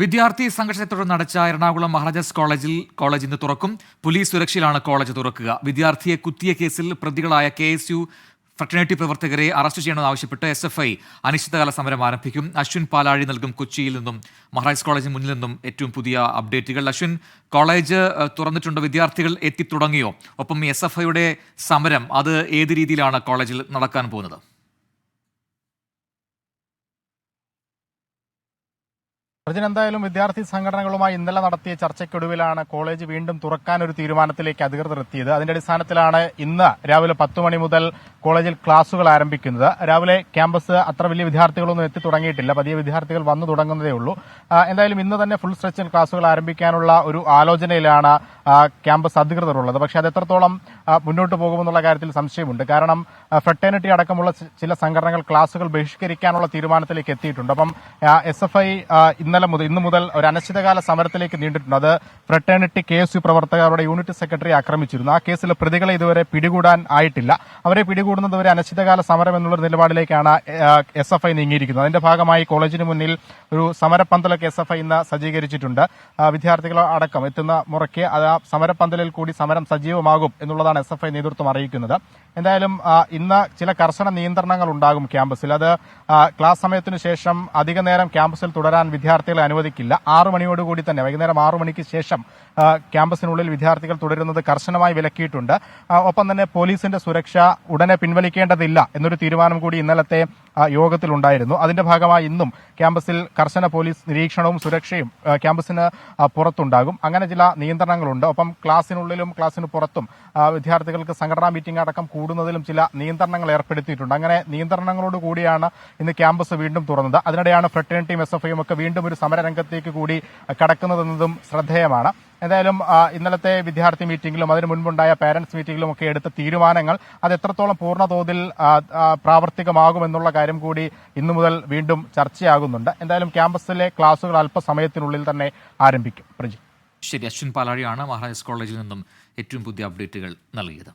വിദ്യാർത്ഥി സംഘർഷത്തെ തുടർന്ന് അടച്ച എറണാകുളം മഹാരാജാസ് കോളേജിൽ കോളേജ് ഇന്ന് തുറക്കും. പോലീസ് സുരക്ഷയിലാണ് കോളേജ് തുറക്കുക. വിദ്യാർത്ഥിയെ കുത്തിയ കേസിൽ പ്രതികളായ കെ എസ് യു ഫ്രട്ടേണിറ്റി പ്രവർത്തകരെ അറസ്റ്റ് ചെയ്യണമെന്ന് ആവശ്യപ്പെട്ട് എസ് എഫ് ഐ അനിശ്ചിതകാല സമരം ആരംഭിക്കും. അശ്വിൻ പാലാഴി നൽകും കൊച്ചിയിൽ നിന്നും മഹാരാജാസ് കോളേജിന് മുന്നിൽ നിന്നും ഏറ്റവും പുതിയ അപ്ഡേറ്റുകൾ. അശ്വിൻ കോളേജ് തുറന്നിട്ടുണ്ട്? വിദ്യാർത്ഥികൾ എത്തിത്തുടങ്ങിയോ? ഒപ്പം എസ് എഫ് ഐയുടെ സമരം അത് ഏത് രീതിയിലാണ് കോളേജിൽ നടക്കാൻ പോകുന്നത്? അർജുൻ എന്തായാലും വിദ്യാർത്ഥി സംഘടനകളുമായി ഇന്നലെ നടത്തിയ ചർച്ചയ്ക്കൊടുവിലാണ് കോളേജ് വീണ്ടും തുറക്കാൻ ഒരു തീരുമാനത്തിലേക്ക് അധികൃതർ എത്തിയത്. അതിന്റെ അടിസ്ഥാനത്തിലാണ് ഇന്ന് രാവിലെ പത്ത് മണി മുതൽ കോളേജിൽ ക്ലാസുകൾ ആരംഭിക്കുന്നത്. രാവിലെ ക്യാമ്പസ് അത്ര വലിയ വിദ്യാർത്ഥികളൊന്നും എത്തി തുടങ്ങിയിട്ടില്ല. പതിയെ വിദ്യാർത്ഥികൾ വന്നു തുടങ്ങുന്നതേ ഉള്ളൂ. എന്തായാലും ഇന്ന് തന്നെ ഫുൾ സ്ട്രെച്ചിൽ ക്ലാസുകൾ ആരംഭിക്കാനുള്ള ഒരു ആലോചനയിലാണ് ക്യാമ്പസ് അധികൃതരുള്ളത്. പക്ഷേ അത് എത്രത്തോളം മുന്നോട്ട് പോകുമെന്നുള്ള കാര്യത്തിൽ സംശയമുണ്ട്. കാരണം ഫ്രട്ടേണിറ്റി അടക്കമുള്ള ചില സംഘടനകൾ ക്ലാസുകൾ ബഹിഷ്കരിക്കാനുള്ള തീരുമാനത്തിലേക്ക് എത്തിയിട്ടുണ്ട്. അപ്പം എസ് എഫ് ഐ ഇന്നലെ മുതൽ ഇന്നു മുതൽ ഒരു അനിശ്ചിതകാല സമരത്തിലേക്ക് നീണ്ടിട്ടുണ്ട്. അത് ഫ്രട്ടേണിറ്റി കെ എസ് യു പ്രവർത്തകരുടെ യൂണിറ്റ് സെക്രട്ടറി ആക്രമിച്ചിരുന്നു. ആ കേസിലെ പ്രതികളെ ഇതുവരെ പിടികൂടാൻ ആയിട്ടില്ല. അവരെ പിടികൂടുന്നത് വരെ അനിശ്ചിതകാല സമരം എന്നുള്ള നിലപാടിലേക്കാണ് എസ് എഫ് ഐ നീങ്ങിയിരിക്കുന്നത്. അതിന്റെ ഭാഗമായി കോളേജിന് മുന്നിൽ ഒരു സമരപ്പന്തലൊക്കെ എസ് എഫ് ഐ ഇന്ന് സജ്ജീകരിച്ചിട്ടുണ്ട്. വിദ്യാർത്ഥികൾ അടക്കം എത്തുന്ന മുറയ്ക്ക് അത് ആ സമരപ്പന്തലിൽ കൂടി സമരം സജീവമാകും എന്നുള്ളതാണ് എസ് എഫ് ഐ നേതൃത്വം അറിയിക്കുന്നത്. എന്തായാലും ഇന്ന് ചില കർശന നിയന്ത്രണങ്ങൾ ഉണ്ടാകും ക്യാമ്പസിൽ. അത് ക്ലാസ് സമയത്തിനു ശേഷം അധിക നേരം ക്യാമ്പസിൽ തുടരാൻ വിദ്യാർത്ഥികളെ അനുവദിക്കില്ല. ആറു മണിയോടുകൂടി തന്നെ വൈകുന്നേരം ആറു മണിക്ക് ശേഷം ക്യാമ്പസിനുള്ളിൽ വിദ്യാർത്ഥികൾ തുടരുന്നത് കർശനമായി വിലക്കിയിട്ടുണ്ട്. ഒപ്പം തന്നെ പോലീസിന്റെ സുരക്ഷ ഉടനെ പിൻവലിക്കേണ്ടതില്ല എന്നൊരു തീരുമാനം കൂടി ഇന്നലത്തെ യോഗത്തിലുണ്ടായിരുന്നു അതിന്റെ ഭാഗമായി ഇന്നും ക്യാമ്പസിൽ കർശന പോലീസ് നിരീക്ഷണവും സുരക്ഷയും ക്യാമ്പസിന് പുറത്തുണ്ടാകും. അങ്ങനെ ചില നിയന്ത്രണങ്ങളുണ്ട്. ഒപ്പം ക്ലാസ്സിനുള്ളിലും ക്ലാസ്സിന് പുറത്തും വിദ്യാർത്ഥികൾക്ക് സംഘടനാ മീറ്റിംഗ് അടക്കം കൂടുന്നതിലും ചില നിയന്ത്രണങ്ങൾ ഏർപ്പെടുത്തിയിട്ടുണ്ട്. അങ്ങനെ നിയന്ത്രണങ്ങളോട് കൂടിയാണ് ഇന്ന് ക്യാമ്പസ് വീണ്ടും തുറന്നത്. അതിനിടെയാണ് ഫ്രട്ടേണിറ്റിയും എസ് എഫ് ഐയും ഒക്കെ വീണ്ടും ഒരു സമരരംഗത്തേക്ക് കൂടി കടക്കുന്നതെന്നതും ശ്രദ്ധേയമാണ്. എന്തായാലും ഇന്നലത്തെ വിദ്യാർത്ഥി മീറ്റിംഗിലും അതിനു മുൻപുണ്ടായ പാരന്റ്സ് മീറ്റിംഗിലും ഒക്കെ എടുത്ത തീരുമാനങ്ങൾ അത് എത്രത്തോളം പൂർണ തോതിൽ ആ, ആ, പ്രാവർത്തികമാകുമെന്നുള്ള കാര്യം കൂടി ഇന്നു മുതൽ വീണ്ടും ചർച്ചയാകുന്നുണ്ട്. എന്തായാലും ക്യാമ്പസിലെ ക്ലാസുകൾ അല്പസമയത്തിനുള്ളിൽ തന്നെ ആരംഭിക്കും. പ്രജി ശരി അശ്വിൻ പാലാഴിയാണ് മഹാരാജാസ് കോളേജിൽ നിന്നും ഏറ്റവും പുതിയ അപ്ഡേറ്റുകൾ നൽകിയത്.